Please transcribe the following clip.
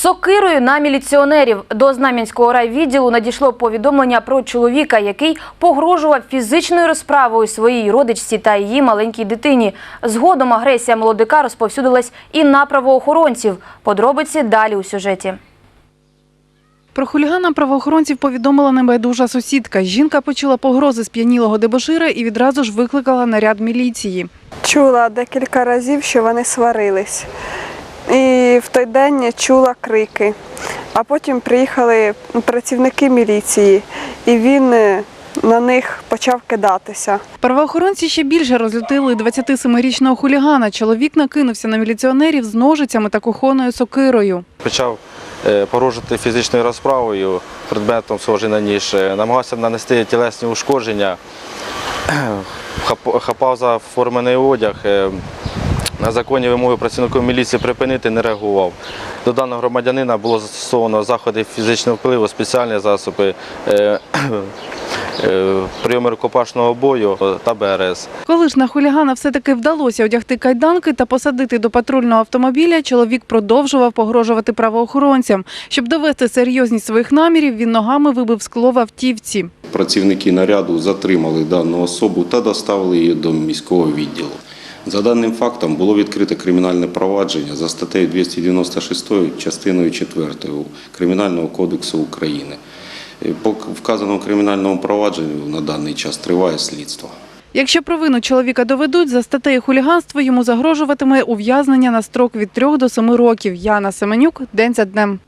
сокирою на міліціонерів до Знам'янського райвідділу надійшло повідомлення про чоловіка, який погрожував фізичною розправою своїй родичці та її маленькій дитині. Згодом агресія молодика розповсюдилась і на правоохоронців. Подробиці далі у сюжеті. Про хулігана правоохоронців повідомила небайдужа сусідка. Жінка почула погрози сп'янілого дебошира і відразу ж викликала наряд міліції. Чула декілька разів, що вони сварились. І в той день чула крики. А потім приїхали працівники міліції, і він е, на них почав кидатися. Правоохоронці ще більше розлютили 27-річного хулігана. Чоловік накинувся на міліціонерів з ножицями та кухонною сокирою. Почав е, порушити фізичною розправою предметом схожий на ніж, е, намагався нанести тілесні ушкодження, хап- хапав за формений одяг. На законні вимоги працівників міліції припинити не реагував. До даного громадянина було застосовано заходи фізичного впливу, спеціальні засоби, е, е, прийоми рукопашного бою та БРС. Коли ж на хулігана все-таки вдалося одягти кайданки та посадити до патрульного автомобіля, чоловік продовжував погрожувати правоохоронцям. Щоб довести серйозність своїх намірів, він ногами вибив скло в автівці. Працівники наряду затримали дану особу та доставили її до міського відділу. За даним фактом було відкрите кримінальне провадження за статтею 296 частиною 4 Кримінального кодексу України. Е, По вказаному кримінальному провадженню на даний час триває слідство. Якщо провину чоловіка доведуть, за статтею хуліганства йому загрожуватиме ув'язнення на строк від 3 до 7 років. Яна Семенюк, день за днем.